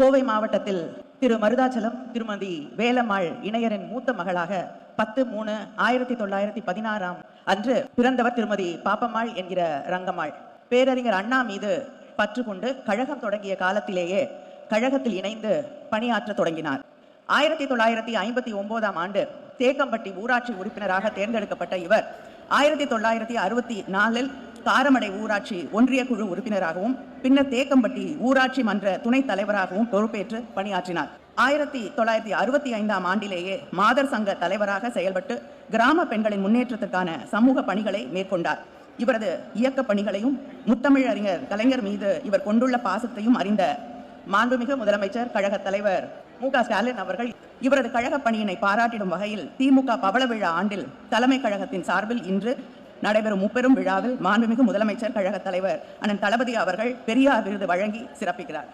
கோவை மாவட்டத்தில் திரு மருதாச்சலம் திருமதி வேலம்மாள் இணையரின் மூத்த மகளாக பத்து மூணு ஆயிரத்தி தொள்ளாயிரத்தி பதினாறாம் அன்று பிறந்தவர் திருமதி பாப்பம்மாள் என்கிற ரங்கம்மாள். பேரறிஞர் அண்ணா மீது பற்று கொண்டு கழகம் தொடங்கிய காலத்திலேயே கழகத்தில் இணைந்து பணியாற்ற தொடங்கினார். ஆயிரத்தி தொள்ளாயிரத்தி ஐம்பத்தி ஒன்பதாம் ஆண்டு தேக்கம்பட்டி ஊராட்சி உறுப்பினராக தேர்ந்தெடுக்கப்பட்ட இவர் ஆயிரத்தி தொள்ளாயிரத்தி அறுபத்தி நாலில் காரமடை ஊராட்சி ஒன்றிய குழு உறுப்பினராகவும் பின்னர் தேக்கம்பட்டி ஊராட்சி மன்ற துணைத் தலைவராகவும் பொறுப்பேற்று பணியாற்றினார். ஆயிரத்தி தொள்ளாயிரத்தி அறுபத்தி ஐந்தாம் ஆண்டிலேயே மாதர் சங்க தலைவராக செயல்பட்டு கிராம பெண்களின் முன்னேற்றத்திற்கான சமூக பணிகளை மேற்கொண்டார். இவரது இயக்க பணிகளையும் முத்தமிழறிஞர் கலைஞர் மீது இவர் கொண்டுள்ள பாசத்தையும் அறிந்த மாண்புமிகு முதலமைச்சர் கழக தலைவர் மு. க. ஸ்டாலின் அவர்கள் இவரது கழக பணியினை பாராட்டிடும் வகையில் திமுக பவள விழா ஆண்டில் தலைமை கழகத்தின் சார்பில் இன்று நடைபெறும் முப்பெரும் விழாவில் மாண்புமிகு முதலமைச்சர் கழக தலைவர் அண்ணன் தளபதி அவர்கள் பெரியார் விருது வழங்கி சிறப்பிக்கிறார்.